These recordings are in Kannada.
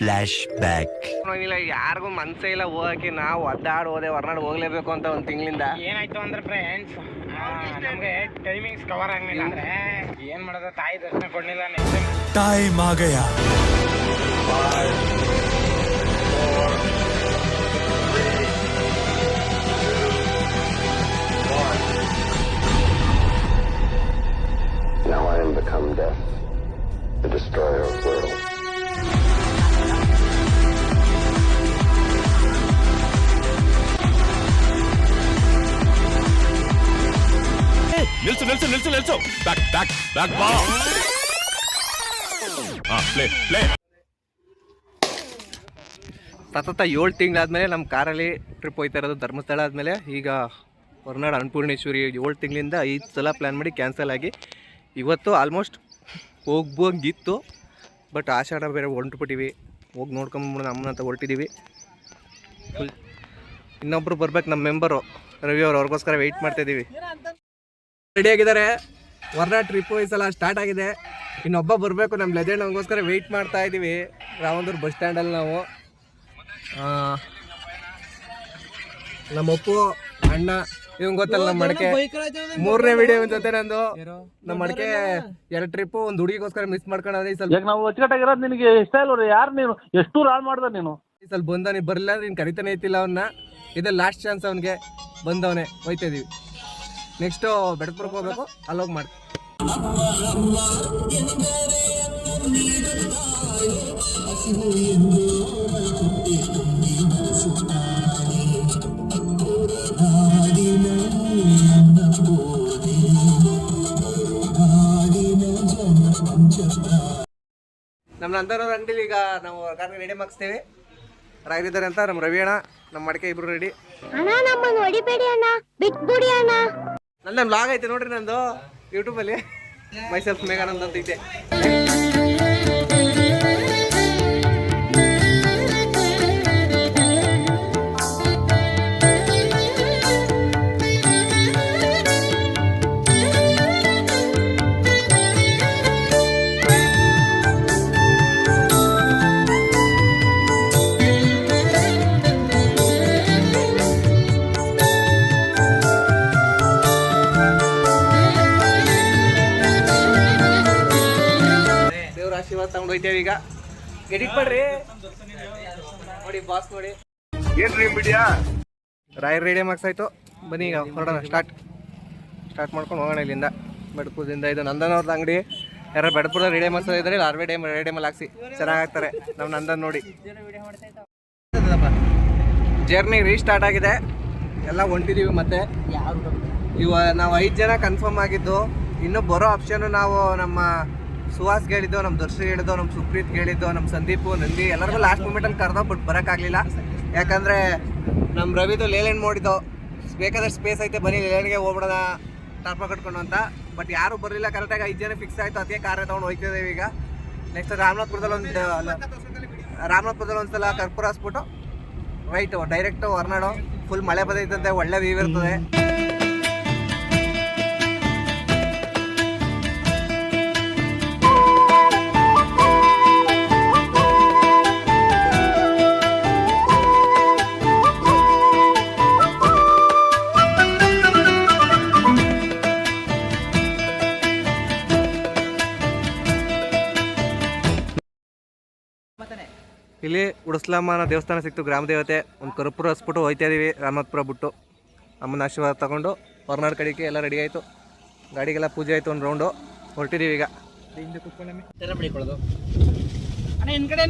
ಫ್ಲಾಶ್ ಬ್ಯಾಕ್ ಇಲ್ಲ ಯಾರಿಗೂ ಮನ್ಸೇ ಇಲ್ಲ ಹೋಗಕ್ಕೆ. ನಾವು ಒದ್ದಾಡ್ ಹೋದೆ ಹೊರನಾಡು ಹೋಗ್ಲೇಬೇಕು ಅಂತ ಒಂದು ತಿಂಗಳಿಂದ. ಏನಾಯ್ತು ಅಂದ್ರೆ ಫ್ರೆಂಡ್ಸ್ ನಮಗೆ ಟೈಮಿಂಗ್ಸ್ ಕವರ್ ಆಗಲಿಲ್ಲ ಅಂದ್ರೆ ಏನು ಮಾಡೋದು? ತಾಯಿ ದರ್ಶನ ಕೊಡ್ಲಿಲ್ಲ ಟೈಮ್ ಆಗಯ Now I am become death, the destroyer of ನಿಲ್ಸು ನಿಲ್ಸು ನಿಲ್ಸು ನಿಲ್ಸು. ಬ್ಯಾಕ್ ಬ್ಯಾಕ್ ಬ್ಯಾಕ್ ಬಾ ಸತತ ಏಳು ತಿಂಗಳಾದ್ಮೇಲೆ ನಮ್ಮ ಕಾರಲ್ಲಿ ಟ್ರಿಪ್ ಹೋಯ್ತಾ ಇರೋದು ಧರ್ಮಸ್ಥಳ ಆದಮೇಲೆ. ಈಗ ಹೊರನಾಡು ಅನ್ನಪೂರ್ಣೇಶ್ವರಿ ಏಳು ತಿಂಗಳಿಂದ ಐದು ಸಲ ಪ್ಲ್ಯಾನ್ ಮಾಡಿ ಕ್ಯಾನ್ಸಲ್ ಆಗಿ ಇವತ್ತು ಆಲ್ಮೋಸ್ಟ್ ಹೋಗ್ಬೋಂಗಿತ್ತು. ಬಟ್ ಆಷಾಢ ಬೇರೆ ಹೊಂಟ್ಬಿಟ್ಟಿವಿ ಹೋಗಿ ನೋಡ್ಕೊಂಬಿಡೋಣ ಅಮ್ಮನ ಅಂತ ಹೊರಟಿದ್ದೀವಿ ಇನ್ನೊಬ್ಬರು ಬರ್ಬೇಕು ನಮ್ಮ ಮೆಂಬರು ರವಿ ಅವ್ರು, ಅವ್ರಿಗೋಸ್ಕರ ವೆಯ್ಟ್ ಮಾಡ್ತಾಯಿದ್ದೀವಿ ರೆಡಿ ವರ್ಣ ಟ್ರಿಪ್ಪು ಈ ಸಲ ಸ್ಟಾರ್ಟ್ ಆಗಿದೆ. ಇನ್ನೊಬ್ಬ ಬರಬೇಕು ನಮ್ಮ ಲೆಜೆಂಡ್ ಅವನಿಗೋಸ್ಕರ ವೆಯ್ಟ್ ಮಾಡ್ತಾ ಇದ್ದೀವಿ ರಾವಂದೂರು ಬಸ್ ಸ್ಟ್ಯಾಂಡಲ್ಲಿ ನಾವು. ನಮ್ಮಪ್ಪು ನಮ್ಮ ಅಪ್ಪು ಅಣ್ಣ ಇವ್ ಗೊತ್ತಲ್ಲ ನಮ್ಮ ಮಡಕೆ. ಮೂರನೇ ವಿಡಿಯೋ ಜೊತೆ ನಂದು. ನಮ್ಮ ಮಡಕೆ ಎರಡು ಟ್ರಿಪ್ ಒಂದು ಹುಡುಗಿಗೋಸ್ಕರ ಮಿಸ್ ಮಾಡ್ಕೊಂಡ್ರೆ ಈ ಸ್ವಲ್ಪ ಈಗ ನಾವು ಅಚ್ಚುಕಟ್ಟಾಗಿರೋದು ನಿನಗೆ ಇಷ್ಟ ಇಲ್ಲ ಯಾರು ನೀನು? ಎಷ್ಟು ಹಾಳು ಮಾಡ್ದ ನೀನು. ಈ ಸ್ವಲ್ಪ ಬಂದ ನೀ ಬರಲಿಲ್ಲ ನೀನು ಕರಿತಾನೆ ಇತ್ತಿಲ್ಲ ಅವನ್ನ ಇದೆ ಲಾಸ್ಟ್ ಚಾನ್ಸ್ ಅವನಿಗೆ. ಬಂದವನೇ ಹೋಯ್ತಾ ಇದೀವಿ. ನೆಕ್ಸ್ಟು ಬೆಡಪುರಕ್ಕೆ ಹೋಗ್ಬೇಕು, ಅಲ್ಲೋಗಿ ಮಾಡಿ ನಮ್ಮ ನಂದರ ಅಂಗಡಿಲಿ ಈಗ ನಾವು ಕಾರಣ ರೆಡಿ ಮಾಡಿಸ್ತೇವೆ. ರಾಗಿದ್ದಾರೆ ಅಂತ, ನಮ್ಮ ರವಿ ಅಣ್ಣ, ನಮ್ಮ ಮಡಿಕೆ ಇಬ್ರು ರೆಡಿ ಅಣ್ಣ, ನಮ್ಮನ್ನು ಹೊಡಿಬೇಡಿ ಅಣ್ಣ, ಬಿಟ್ಬಿಡಿ ಅಣ್ಣ. ನಂದು ಬ್ಲಾಗ್ ಐತೆ ನೋಡ್ರಿ ನಂದು ಯೂಟ್ಯೂಬಲ್ಲಿ ಮೈಸೆಲ್ಫ್ ಮೇಘಾನಂದ್ ಅಂತ ಐತೆ. ಆಶೀರ್ವಾದ ತಗೊಂಡು ಹೋಯ್ತೇವೆ ಈಗ. ಎಡಿಟ್ ಮಾಡ್ರಿ ನೋಡಿ ಬಾಸ್ ನೋಡಿ. ರಾಯರ್ ರೇಡಿಯೋ ಮಾರ್ಕ್ಸ್ ಆಯ್ತು. ಬನ್ನಿ ಈಗ ಹೊರಡೋಣ ಸ್ಟಾರ್ಟ್ ಸ್ಟಾರ್ಟ್ ಮಾಡ್ಕೊಂಡು ಹೋಗೋಣ ಇಲ್ಲಿಂದ. ಬೆಡಪುರದಿಂದ ಇದು ನಂದನ್ ಅವ್ರದ್ದು ಅಂಗಡಿ. ಯಾರು ಬೆಡಪುರದ ರೇಡಿಯೋ ಮಾರ್ಕ್ಸ್ ಇದ್ದಾರೆ ಇಲ್ಲಿ ಡೇಮ್ ರೇಡಿಯೋ ರೇಡಿಯೋ ಮೇಲೆ ಹಾಕ್ಸಿ. ಚೆನ್ನಾಗಿ ಆಗ್ತಾರೆ ನಮ್ಮ ನಂದನ್ ನೋಡಿ. ಜರ್ನಿ ರೀಸ್ಟಾರ್ಟ್ ಆಗಿದೆ. ಎಲ್ಲ ಹೊಂಟಿದೀವಿ ಮತ್ತೆ. ಇವ ನಾವು ಐದು ಜನ ಕನ್ಫರ್ಮ್ ಆಗಿದ್ದು. ಇನ್ನು ಬರೋ ಆಪ್ಷನ್ ನಾವು ನಮ್ಮ ಸುಹಾಸ್ ಹೇಳಿದ್ದು ನಮ್ಮ ದರ್ಶನ್ ಹೇಳಿದ್ದು ನಮ್ಮ ಸುಪ್ರೀತ್ ಹೇಳಿದ್ದು ನಮ್ಮ ಸಂದೀಪು, ನಂದಿ, ಎಲ್ಲರಿಗೂ ಲಾಸ್ಟ್ ಮೂಮೆಂಟಲ್ಲಿ ಕರೆದೋ ಬಟ್ ಬರೋಕ್ಕಾಗಲಿಲ್ಲ. ಯಾಕಂದರೆ ನಮ್ಮ ರವಿದು ಲೇಲೆಂಡ್ ಮಾಡಿದ್ದು. ಬೇಕಾದಷ್ಟು ಸ್ಪೇಸ್ ಐತೆ, ಬನ್ನಿ ಲೇಲೆಂಡ್ಗೆ ಹೋಗ್ಬಿಡೋಣ ಟರ್ಪ ಕಟ್ಕೊಂಡು ಅಂತ. ಬಟ್ ಯಾರು ಬರಲಿಲ್ಲ ಕರೆಕ್ಟಾಗಿ ಐದು ಜನ ಫಿಕ್ಸ್ ಆಯಿತು ಅದಕ್ಕೆ ಕಾರೇ ತೊಗೊಂಡು ಹೋಗ್ತಿದ್ದೇವೆ ಈಗ. ನೆಕ್ಸ್ಟ್ ರಾಮನಾಥ್ಪುರದಲ್ಲಿ ಒಂದು ರಾಮನಾಥ್ಪುರದಲ್ಲಿ ಒಂದು ಸಲ ಕರ್ಪೂರ ಹಾಸ್ಬಿಟ್ಟು ರೈಟು ಡೈರೆಕ್ಟು ಹೊರನಾಡು ಫುಲ್ ಮಳೆ ಬಂದೈತಂತೆ ಒಳ್ಳೆ ವ್ಯೂ ಇರ್ತದೆ. ಉಡಸ್ಲಮ್ಮನ ದೇವಸ್ಥಾನ ಸಿಕ್ತು ಗ್ರಾಮ ದೇವತೆ. ಒಂದು ಕರುಪುರ ಹಸ್ಬಿಟ್ಟು ಹೋಯ್ತಾ ಇದೀವಿ ರಾಮನಾಥ್ಪುರ ಬಿಟ್ಟು. ಅಮ್ಮನ ಆಶೀರ್ವಾದ ತಗೊಂಡು ಹೊರನಾಡು ಕಡೆಗೆ ಎಲ್ಲ ರೆಡಿ ಆಯಿತು. ಗಾಡಿಗೆಲ್ಲ ಪೂಜೆ ಆಯಿತು ಒಂದು ರೌಂಡು ಹೊರಟಿದ್ದೀವಿ ಈಗ. ಅಣ್ಣ ಹಿಂದ್ಗಡೆ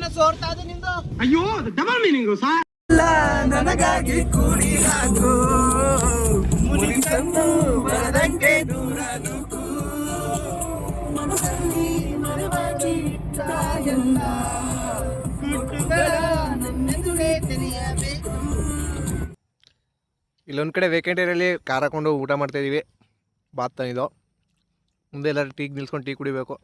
ಮನಸ್ಸಲ್ಲಿ ಮರವಾಗಿ ನಿಮ್ದು ಇಲ್ಲೊಂದು ಕಡೆ ವೇಕೆಂಟ್ ಏರಿಯಲ್ಲಿ ಕಾರ್ ಹಾಕೊಂಡು ಊಟ ಮಾಡ್ತಾ ಇದೀವಿ. ಬಾತ್ ತಂದಿದ್ದು. ಮುಂದೆ ಎಲ್ಲರೂ ಟೀಗೆ ನಿಲ್ಸ್ಕೊಂಡು ಟೀ ಕುಡಿಬೇಕು.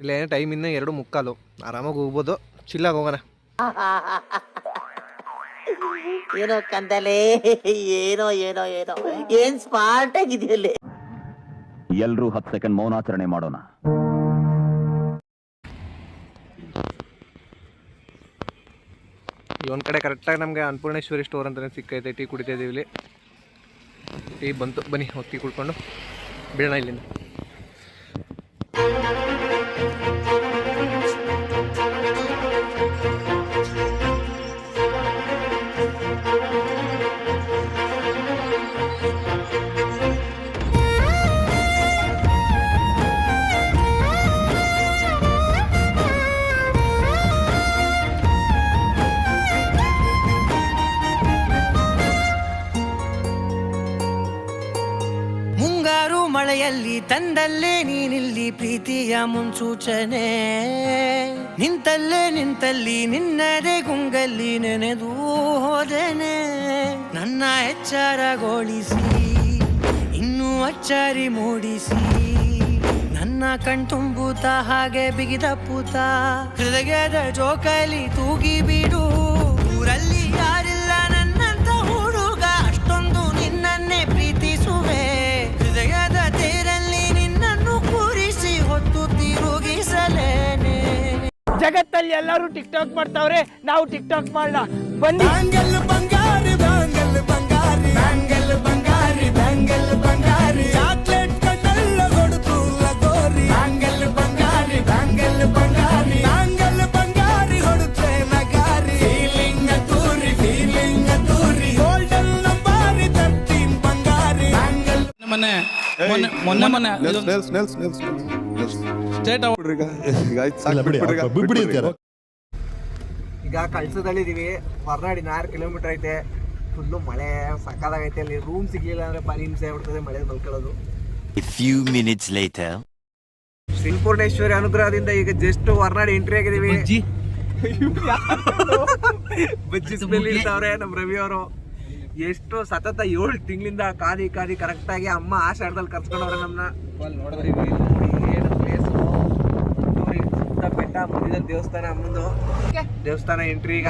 ಇಲ್ಲ ಏನೋ ಟೈಮ್ ಇನ್ನೂ ಎರಡು ಮುಕ್ಕಾಲು. ಆರಾಮಾಗಿ ಹೋಗ್ಬೋದು. ಚಿಲ್ಲಾಗಿ ಹೋಗೋಣ. ಏನೋ ಕಂದಲೇ ಏನೋ ಏನೋ ಏನೋ. ಏನ್ ಸ್ಮಾರ್ಟ್ ಆಗಿದೆಯಲ್ಲೇ. ಎಲ್ರೂ ಹತ್ತು ಸೆಕೆಂಡ್ ಮೌನಾಚರಣೆ ಮಾಡೋಣ. ಈ ಒಂದು ಕಡೆ ಕರೆಕ್ಟಾಗಿ ನಮಗೆ ಅನ್ನಪೂರ್ಣೇಶ್ವರಿ ಸ್ಟೋರ್ ಅಂತಲೇ ಸಿಕ್ಕೈತೆ, ಟೀ ಕುಡಿತಾ ಇದ್ದೀವಿ ಇಲ್ಲಿ. ಟೀ ಬಂತು, ಬನ್ನಿ ಟೀ ಕುಡ್ಕೊಂಡು. ಬಿಡೋಣ ಇಲ್ಲಿಂದ. ಮುನ್ಸೂಚನೆ ನಿಂತಲ್ಲೇ ನಿಂತಲ್ಲಿ, ನಿನ್ನದೇ ಗುಂಗಲ್ಲಿ ನೆನೆದು ಹೋದೆನೆ. ನನ್ನ ಎಚ್ಚರಗೊಳಿಸಿ, ಇನ್ನೂ ಅಚ್ಚರಿ ಮೂಡಿಸಿ. ನನ್ನ ಕಣ್ತುಂಬುತ್ತಾ ಹಾಗೆ ಬಿಗಿದ ಪೂತ. ಹೃದಯದ ಜೋಕಲಿ ತೂಗಿ ಬಿಡು ಜಗತ್ತಲ್ಲಿ ಎಲ್ಲರೂ ಟಿಕ್ ಟಾಕ್ ಮಾಡ್ತಾವ್ರೆ ನಾವು ಟಿಕ್ ಟಾಕ್ ಮಾಡೋಣ. ಬನ್ನಿ. ಬಂಗಾರಿ ಮೊನ್ನೆ ಬಂಗಾರಿ. ಬಂಗಾರಿ ಬ್ಯಾಂಗಲ್ ಬಂಗಾರಿ. ಚಾಕ್ಲೇಟ್ ಕಣ್ಣಲ್ಲ ಕೊಡುತ್ತು ಲಗೋರಿ. ಬ್ಯಾಂಗಲ್ ಬಂಗಾರಿ ಬ್ಯಾಂಗಲ್ ಬಂಗಾರಿ. ಬ್ಯಾಂಗಲ್ ಬಂಗಾರಿ ಹೊಡುತ್ತೆ ನಗಾರಿ. ಫೀಲಿಂಗ್ ತೂರಿ ಫೀಲಿಂಗ್ ತೂರಿ ಗೋಲ್ಡನ್ ನಂಬಾರಿ ತರ್ತೀನ್ ಬಂಗಾರಿ. ಮೊನ್ನೆ ಮೊನ್ನೆ ಮೊನ್ನೆ ಸ್ಟೇಟ್ ಈಗ. ಕಳ್ಸದಲ್ಲಿದ್ದೀವಿ ಹೊರನಾಡಿ ಆರು ಕಿಲೋಮೀಟರ್ ಐತೆ. ಫುಲ್ಲು ಮಳೆ ಸಕ್ಕದಾಗೈತೆ ಅಲ್ಲಿ. ರೂಮ್ ಸಿಗ್ಲಿಲ್ಲ ಅಂದ್ರೆ ಭಾರಿ ಹಿಂಸೆ ಆಗ್ಬಿಡ್ತದೆ ಮಳೆ ಮಲ್ಕೊಳ್ಳೋದು ಫ್ಯೂ ಮಿನಿಟ್ಸ್ ಲೇಟರ್. ಶ್ರೀಪೂರ್ಣೇಶ್ವರಿ ಅನುಗ್ರಹದಿಂದ ಈಗ ಜಸ್ಟ್ ಹೊರನಾಡಿ ಎಂಟ್ರಿ ಆಗಿದ್ದೀವಿ. ಬಜ್ಜಿ. ಇರ್ತಾವ್ರೆ ನಮ್ಮ ರವಿ ಅವರು. ಎಷ್ಟು ಸತತ ಏಳು ತಿಂಗಳಿಂದ ಕಾದಿ ಕಾದಿ ಕರೆಕ್ಟಾಗಿ ಅಮ್ಮ ಆಶಾಡದಲ್ಲಿ ಕರ್ಸ್ಕೊಂಡವ್ರೆ ನಮ್ಮನ್ನ ನೋಡಿದ್ರಿ ಬೆಟ್ಟ ದೇವಸ್ಥಾನ ಮುಂದೆ. ದೇವಸ್ಥಾನ ಎಂಟ್ರಿ ಈಗ.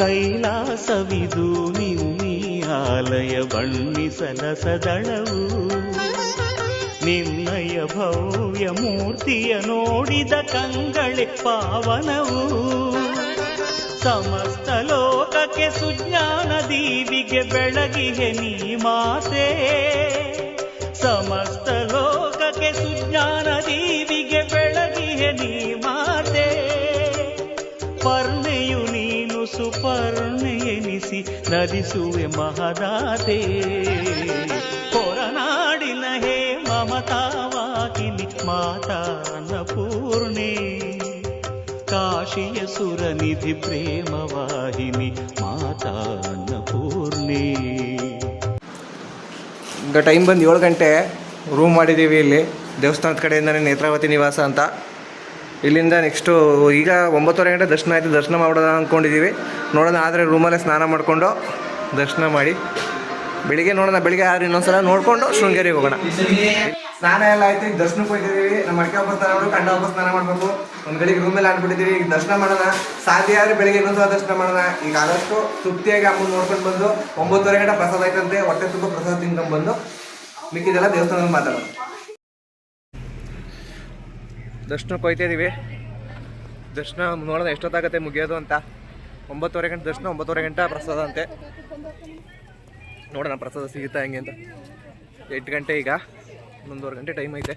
ಕೈಲಾಸವಿದು ನಿನ್ನೀ ಆಲಯ ಬಣ್ಣಿಸಲ ಸದಳವು. ನಿನ್ನಯ ಭವ್ಯ ಮೂರ್ತಿಯ ನೋಡಿದ ಕಂಗಳೆ ಪಾವನವು. ಸಮಸ್ತ ಲೋಕಕ್ಕೆ ಸುಜ್ಞಾನ ದೀವಿಗೆ ಬೆಳಗಿಗೆ ನೀ ಮಾತೆ. ಸಮಸ್ತ ಲೋಕಕ್ಕೆ ಸುಜ್ಞಾನ ನಲಿಸುವೆ ಮಹದಾತೆ ಹೊರನಾಡಿನ ಹೇ ಮಮತಾವಾಕಿನಿ ಪೂರ್ಣಿ. ಕಾಶಿಯ ಸುರನಿಧಿ ಪ್ರೇಮವಾಹಿನಿ ಮಾತಾನ ಪೂರ್ಣಿ. ಈಗ ಟೈಮ್ ಬಂದು ಏಳು ಗಂಟೆ. ರೂಮ್ ಮಾಡಿದ್ದೀವಿ ಇಲ್ಲಿ. ದೇವಸ್ಥಾನದ ಕಡೆಯಿಂದನೇ ನೇತ್ರಾವತಿ ನಿವಾಸ ಅಂತ. ಇಲ್ಲಿಂದ ನೆಕ್ಸ್ಟು ಈಗ ಒಂಬತ್ತುವರೆ ಗಂಟೆ ದರ್ಶನ ಆಯಿತು, ದರ್ಶನ ಮಾಡೋಣ ಅಂದ್ಕೊಂಡಿದ್ದೀವಿ ನೋಡೋಣ, ಆದರೆ ರೂಮಲ್ಲೇ ಸ್ನಾನ ಮಾಡಿಕೊಂಡು ದರ್ಶನ ಮಾಡಿ. ಬೆಳಿಗ್ಗೆ ನೋಡೋಣ, ಬೆಳಿಗ್ಗೆ ಆದ್ರೆ ಇನ್ನೊಂದ್ಸಲ ನೋಡಿಕೊಂಡು ಶೃಂಗೇರಿಗೆ ಹೋಗೋಣ. ಸ್ನಾನ ಎಲ್ಲ ಆಯ್ತು, ಈಗ ದರ್ಶನಕ್ಕೆ ಹೋಗ್ತಿದ್ದೀವಿ ನಮ್ಮ ಅಡಿಕೆ ಹಬ್ಬ ಸ್ನಾನ ಮಾಡಿ ಕಂಡ ಹಬ್ಬ ಸ್ನಾನ ಮಾಡಬೇಕು. ಒಂದು ಗಳಿಗೆ ರೂಮಲ್ಲಿ ಆಡ್ಬಿಟ್ಟಿದ್ದೀವಿ ಈಗ ದರ್ಶನ ಮಾಡೋಣ. ಸಾಧ್ಯ ಆದರೆ ಬೆಳಿಗ್ಗೆ ಇನ್ನೊಂದು ದರ್ಶನ ಮಾಡೋಣ. ಈಗ ಆದಷ್ಟು ತೃಪ್ತಿಯಾಗಿ ಅಮ್ಮ ನೋಡ್ಕೊಂಡು ಬಂದು, ಒಂಬತ್ತುವರೆ ಗಂಟೆ ಪ್ರಸಾದ ಆಯ್ತಂತೆ. ಹೊಟ್ಟೆ ತುಂಬ ಪ್ರಸಾದ ತಿನ್ಕೊಂಡು ಬಂದು ಮಿಕ್ಕಿದೆಲ್ಲ ದೇವಸ್ಥಾನದಲ್ಲಿ ಮಾತಾಡೋಣ ದರ್ಶನಕ್ಕೆ ಕೊಯ್ತಿದ್ದೀವಿ ದರ್ಶನ ನೋಡೋಣ ಎಷ್ಟೊತ್ತಾಗತ್ತೆ ಮುಗಿಯೋದು ಅಂತ. ಒಂಬತ್ತುವರೆ ಗಂಟೆ ದರ್ಶನ, ಒಂಬತ್ತುವರೆ ಗಂಟೆ ಪ್ರಸಾದ ಅಂತೆ. ನೋಡೋಣ ಪ್ರಸಾದ ಸಿಗುತ್ತಾ ಹೆಂಗೆ ಅಂತ. ಎಂಟು ಗಂಟೆ ಈಗ, ಒಂದೂವರೆ ಗಂಟೆ ಟೈಮ್ ಐತೆ.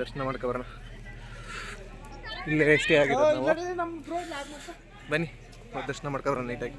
ದರ್ಶನ ಮಾಡ್ಕೊಬರೋಣ ಇಲ್ಲೇ ಎಷ್ಟೇ ಆಗಿದೆ ನಾವು. ಬನ್ನಿ, ದರ್ಶನ ದರ್ಶನ ಮಾಡ್ಕೊಬರೋಣ ನೀಟಾಗಿ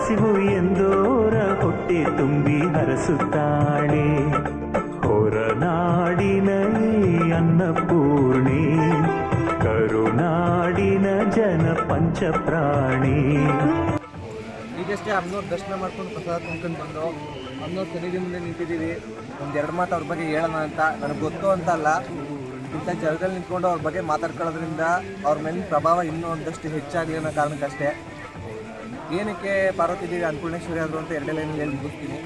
ಹಸಿವು ಎಂದೋರ ಹೊಟ್ಟೆ ತುಂಬಿ ಹರಸ ಹರಸುತ್ತಾಳೆ. ಹೊರನಾಡಿನ ಅನ್ನಪೂರ್ಣಿ, ಕರುನಾಡಿನ ಜನ ಪಂಚಪ್ರಾಣಿ. ಈಗಷ್ಟೇ ಅಮ್ಮನವ್ರ ದರ್ಶನ ಮಾಡ್ಕೊಂಡು ಪ್ರಸಾದ ತುಂಬ್ಕೊಂಡು ಬಂದು ಅಮ್ಮನವ್ರ ಸನ್ನಿಧಿ ಮುಂದೆ ನಿಂತಿದ್ದೀವಿ ಒಂದೆರಡು ಮಾತು ಅವ್ರ ಬಗ್ಗೆ ಹೇಳೋಣ ಅಂತ. ನನಗೆ ಗೊತ್ತು ಅಂತ ಅಲ್ಲ. ಇಂಥ ಜಾಗದಲ್ಲಿ ನಿಂತ್ಕೊಂಡು ಅವ್ರ ಬಗ್ಗೆ ಮಾತಾಡ್ಕೊಳ್ಳೋದ್ರಿಂದ ಅವ್ರ ಮೇಲಿನ ಪ್ರಭಾವ ಇನ್ನೂ ಒಂದಷ್ಟು ಹೆಚ್ಚಾಗಲಿ ಅನ್ನೋ ಕಾರಣಕ್ಕಷ್ಟೇ. ಏನಕ್ಕೆ ಪಾರ್ವತಿ ದೇವಿ ಅನ್ನಪೂರ್ಣೇಶ್ವರಿ ಆದರು ಅಂತ ಎರಡೇ ಲೈನ್ ಹೇಳಿ ಮುಗಿಸ್ತೀನಿ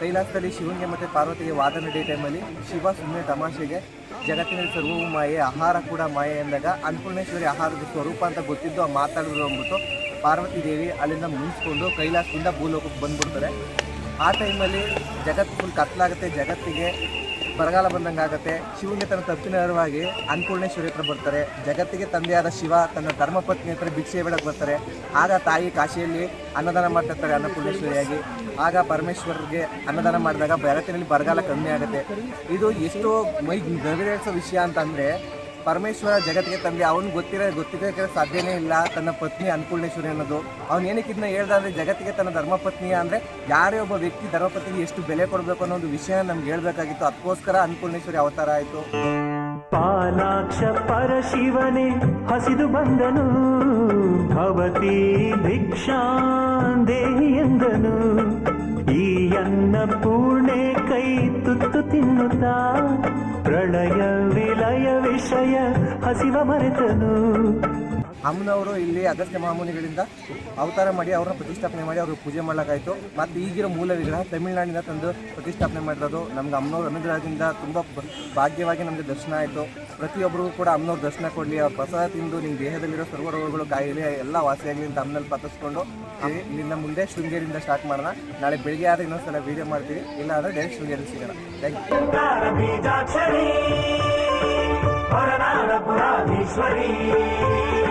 ಕೈಲಾಸದಲ್ಲಿ ಶಿವನಿಗೆ ಮತ್ತು ಪಾರ್ವತಿಗೆ ವಾದ ನಡೆಯೋ ಟೈಮಲ್ಲಿ ಶಿವ ಸುಮ್ಮನೆ ತಮಾಷೆಗೆ, ಜಗತ್ತಿನಲ್ಲಿ ಸರ್ವವು ಮಾಯೆ, ಆಹಾರ ಕೂಡ ಮಾಯೆ ಎಂದಾಗ ಅನ್ನಪೂರ್ಣೇಶ್ವರಿ ಆಹಾರದ ಸ್ವರೂಪ ಅಂತ ಗೊತ್ತಿದ್ದು ಆ ಮಾತಾಡಿದ್ರು ಅಂದ್ಬಿಟ್ಟು ಪಾರ್ವತಿ ದೇವಿ ಅಲ್ಲಿಂದ ಮುಗಿಸ್ಕೊಂಡು ಕೈಲಾಸದಿಂದ ಭೂಲೋಕಕ್ಕೆ ಬಂದ್ಬಿಡ್ತಾರೆ. ಆ ಟೈಮಲ್ಲಿ ಜಗತ್ತು ಫುಲ್ ಕತ್ಲಾಗುತ್ತೆ. ಜಗತ್ತಿಗೆ ಬರಗಾಲ ಬಂದಂಗೆ ಆಗುತ್ತೆ. ಶಿವನಿಗೆ ತನ್ನ ತಪ್ಪಿನ ನೆರವಾಗಿ ಅನ್ನಪೂರ್ಣೇಶ್ವರಿ ಹತ್ರ ಬರ್ತಾರೆ. ಜಗತ್ತಿಗೆ ತಂದೆಯಾದ ಶಿವ ತನ್ನ ಧರ್ಮಪತ್ನಿ ಹತ್ರ ಭಿಕ್ಷೆ ಬೇಡಕ್ಕೆ ಬರ್ತಾರೆ. ಆಗ ತಾಯಿ ಕಾಶಿಯಲ್ಲಿ ಅನ್ನದಾನ ಮಾಡ್ತಿರ್ತಾರೆ ಅನ್ನಪೂರ್ಣೇಶ್ವರಿಯಾಗಿ ಆಗ ಪರಮೇಶ್ವರ್ಗೆ ಅನ್ನದಾನ ಮಾಡಿದಾಗ ಬೆರತಿನಲ್ಲಿ ಬರಗಾಲ ಕಮ್ಮಿ ಆಗುತ್ತೆ. ಇದು ಎಷ್ಟೋ ಮೈ ನೆರವೇರಿಸೋ ವಿಷಯ ಅಂತಂದರೆ ಪರಮೇಶ್ವರ ಜಗತ್ತಿಗೆ ತಂದೆ. ಅವನು ಗೊತ್ತಿರೋ ಗೊತ್ತಿರೋಕ್ಕೆ ಸಾಧ್ಯನೇ ಇಲ್ಲ. ತನ್ನ ಪತ್ನಿ ಅನ್ನಪೂರ್ಣೇಶ್ವರಿ ಅನ್ನೋದು. ಅವ್ನು ಏನಕ್ಕೆ ಇದನ್ನ ಹೇಳ್ದ ಅಂದರೆ ಜಗತ್ತಿಗೆ ತನ್ನ ಧರ್ಮಪತ್ನಿ ಅಂದರೆ ಯಾರೇ ಒಬ್ಬ ವ್ಯಕ್ತಿ ಧರ್ಮಪತ್ನಿಗೆ ಎಷ್ಟು ಬೆಲೆ ಕೊಡಬೇಕು ಅನ್ನೋ ಒಂದು ವಿಷಯ ನಮ್ಗೆ ಹೇಳ್ಬೇಕಾಗಿತ್ತು. ಅದಕ್ಕೋಸ್ಕರ ಅನ್ನಪೂರ್ಣೇಶ್ವರಿ ಅವತಾರ ಆಯಿತು. ಪಾಲಾಕ್ಷ ಪರಶಿವನೇ ಹಸಿದು ಬಂದನು. ಭವತಿ ಭಿಕ್ಷಾಂದೇಹಿ ಎಂದನು. ಈ ಅನ್ನ ಪೂರ್ಣೆ ಕೈ ತುತ್ತು ತಿನ್ನುತ್ತಾ ಪ್ರಳಯ ವಿಲಯ ವಿಷಯ ಹಸಿವ ಮರೆತನು ಅಮ್ಮನವರು ಇಲ್ಲಿ ಅಗಸ್ತ್ಯ ಮಹಾಮುನಿಗಳಿಂದ ಅವತಾರ ಮಾಡಿ ಅವ್ರನ್ನ ಪ್ರತಿಷ್ಠಾಪನೆ ಮಾಡಿ ಅವ್ರಿಗೆ ಪೂಜೆ ಮಾಡೋಕ್ಕಾಯಿತು ಮತ್ತು ಈಗಿರೋ ಮೂಲ ವಿಗ್ರಹ ತಮಿಳ್ನಾಡಿನ ತಂದು ಪ್ರತಿಷ್ಠಾಪನೆ ಮಾಡಿರೋದು ನಮ್ಗೆ ಅಮ್ಮನವ್ರ ಅನುಗ್ರಹದಿಂದ ತುಂಬ ಭಾಗ್ಯವಾಗಿ ನಮಗೆ ದರ್ಶನ ಆಯಿತು. ಪ್ರತಿಯೊಬ್ಬರಿಗೂ ಕೂಡ ಅಮ್ಮನವ್ರ ದರ್ಶನ ಕೊಡಲಿ ಅವ್ರ ಪ್ರಸಾದ ತಿಂದು ನಿಮ್ಮ ದೇಹದಲ್ಲಿರೋ ಸರ್ವ ರೋಗಗಳು ಕಾಯಿಲೆ ಎಲ್ಲ ವಾಸಿಯಾಗಲಿ ಅಂತ ಅಮ್ಮನಲ್ಲಿ ಪತ್ತಿಸ್ಕೊಂಡು ಇಲ್ಲಿಂದ ಮುಂದೆ ಶೃಂಗೇರಿಯಿಂದ ಸ್ಟಾರ್ಟ್ ಮಾಡೋಣ. ನಾಳೆ ಬೆಳಿಗ್ಗೆ ಆದ್ರೆ ಇನ್ನೊಂದ್ಸಲ ವೀಡಿಯೋ ಮಾಡ್ತೀವಿ. ಇಲ್ಲ ಅಂದರೆ ಡೈರೆಕ್ಟ್ ಶೃಂಗೇರಿ ಸಿಗೋಣ ಥ್ಯಾಂಕ್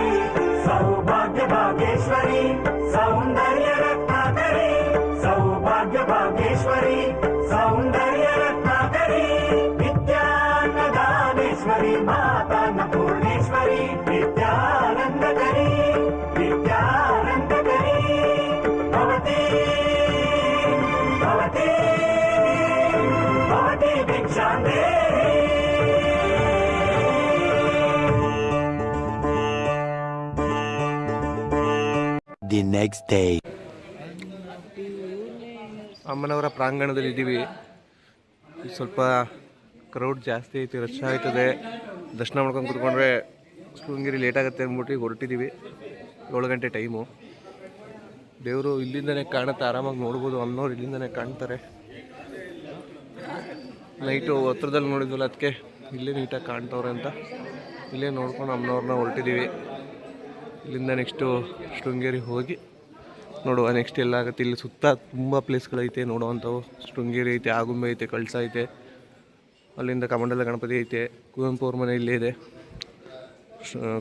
ಯು भाग्यभागेश्वरि सौन्दर्य The ನೆಕ್ಸ್ಟ್ ಡೇ ಅಮ್ಮನವರ ಪ್ರಾಂಗಣದಲ್ಲಿ ಇದ್ದೀವಿ. ಸ್ವಲ್ಪ ಕ್ರೌಡ್ ಜಾಸ್ತಿ ಐತಿ ರಶ್ ಆಯ್ತದೆ. ದರ್ಶನ ಮಾಡ್ಕೊಂಡು ಕುತ್ಕೊಂಡ್ರೆ ಶೃಂಗೇರಿ ಲೇಟ್ ಆಗುತ್ತೆ ಅಂದ್ಬಿಟ್ಟು ಹೊರಟಿದ್ದೀವಿ. ಏಳು ಗಂಟೆ ಟೈಮು ದೇವರು ಇಲ್ಲಿಂದನೇ ಕಾಣುತ್ತೆ, ಆರಾಮಾಗಿ ನೋಡ್ಬೋದು ಅನ್ನೋರು ಇಲ್ಲಿಂದನೇ ಕಾಣ್ತಾರೆ. ನೈಟು ಹತ್ರದಲ್ಲಿ ನೋಡಿದ್ವಲ್ಲ, ಅದಕ್ಕೆ ಇಲ್ಲೇ ನೀಟಾಗಿ ಕಾಣ್ತವ್ರೆ ಅಂತ. ಇಲ್ಲೇ ನೋಡ್ಕೊಂಡು ಅಮ್ಮನವ್ರನ್ನ ಹೊರಟಿದ್ದೀವಿ. ಇಲ್ಲಿಂದ ನೆಕ್ಸ್ಟು ಶೃಂಗೇರಿ ಹೋಗಿ ನೋಡುವ ನೆಕ್ಸ್ಟ್ ಎಲ್ಲ ಆಗುತ್ತೆ. ಇಲ್ಲಿ ಸುತ್ತ ತುಂಬ ಪ್ಲೇಸ್ಗಳೈತೆ, ನೋಡುವಂಥವು. ಶೃಂಗೇರಿ ಐತೆ, ಆಗುಂಬೆ ಐತೆ, ಕಳಸ ಐತೆ. ಅಲ್ಲಿಂದ ಕಮಂಡಲ ಗಣಪತಿ ಐತೆ ಕುವೆಂಪು ಅವ್ರ ಮನೆ ಇಲ್ಲೇ ಇದೆ.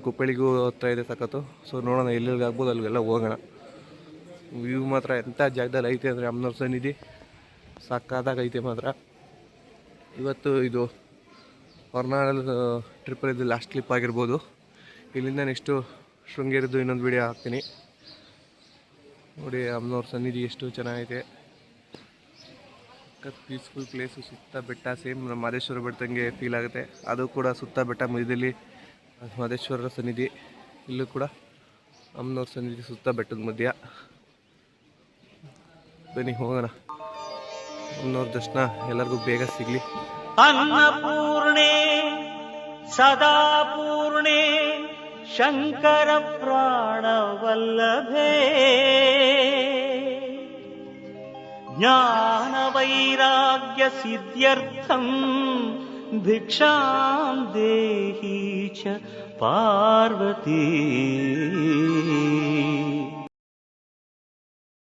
ಕುಪ್ಪಳಿಗೂ ಹತ್ರ ಇದೆ ಸಖತ್ತು. ಸೊ ನೋಡೋಣ ಎಲ್ಲೆಲ್ಲಿ ಆಗ್ಬೋದು, ಅಲ್ಲಿಗೆಲ್ಲ ಹೋಗೋಣ. ವ್ಯೂ ಮಾತ್ರ ಎಂಥ ಜಾಗದಲ್ಲಿ ಐತೆ ಅಂದರೆ ಅಮ್ನವ್ರ ಸನ್ನಿಧಿ. ಮಾತ್ರ. ಇವತ್ತು ಇದು ಹೊರನಾಡಲ್ಲಿ ಟ್ರಿಪ್ಪಲ್ಲಿ ಇದು ಲಾಸ್ಟ್ ಕ್ಲಿಪ್ ಆಗಿರ್ಬೋದು. ಇಲ್ಲಿಂದ ನೆಕ್ಸ್ಟು ಶೃಂಗೇರಿದ್ದು ಇನ್ನೊಂದು ವಿಡಿಯೋ ಹಾಕ್ತೀನಿ. ನೋಡಿ ಅಮ್ಮನವ್ರ ಸನ್ನಿಧಿ ಎಷ್ಟು ಚೆನ್ನಾಗಿದೆ ಚೆನ್ನಾಗೈತೆ ಪೀಸ್ಫುಲ್ ಪ್ಲೇಸು ಸುತ್ತ ಬೆಟ್ಟ ಸೇಮ್ ನಮ್ಮ ಮಹದೇಶ್ವರ ಬೆಟ್ಟದಂಗೆ ಫೀಲ್ ಆಗುತ್ತೆ. ಅದು ಕೂಡ ಸುತ್ತ ಬೆಟ್ಟ ಮಧ್ಯದಲ್ಲಿ ಮಹದೇಶ್ವರರ ಸನ್ನಿಧಿ. ಇಲ್ಲೂ ಕೂಡ ಅಮ್ಮನವ್ರ ಸನ್ನಿಧಿ ಸುತ್ತ ಬೆಟ್ಟದ ಮಧ್ಯ. ಬನ್ನಿ, ಹೋಗೋಣ. ಅಮ್ಮನವ್ರ ದರ್ಶನ, ಎಲ್ಲರಿಗೂ ಬೇಗ ಸಿಗಲಿ. ಅನ್ನಪೂರ್ಣೆ, ಸದಾ ಪೂರ್ಣೆ. शङ्करप्राणवल्लभे। ज्ञानवैराग्यसिद्ध्यर्थम् भिक्षाम् देही च पार्वती।